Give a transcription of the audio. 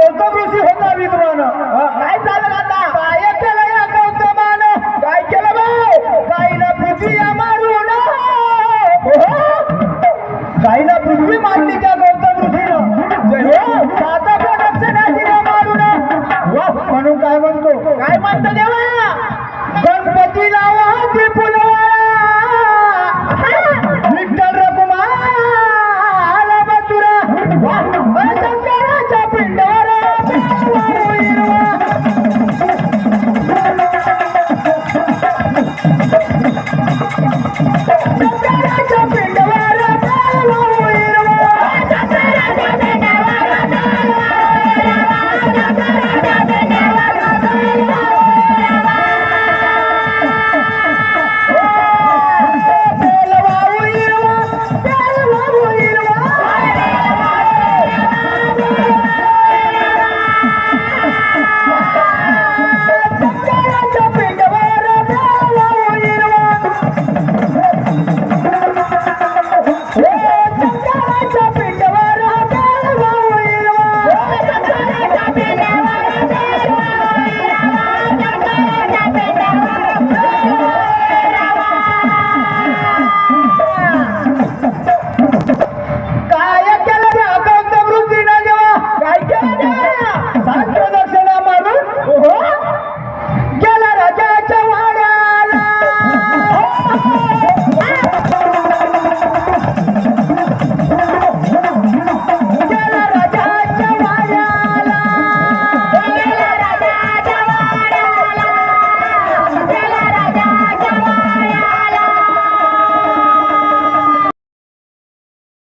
गौतम ऋषी होता विद्वान काय चालत आता? काय केलं या गौतमान? काय केलं भाऊ काहीला पृथ्वी मारून काहीला पृथ्वी मारली.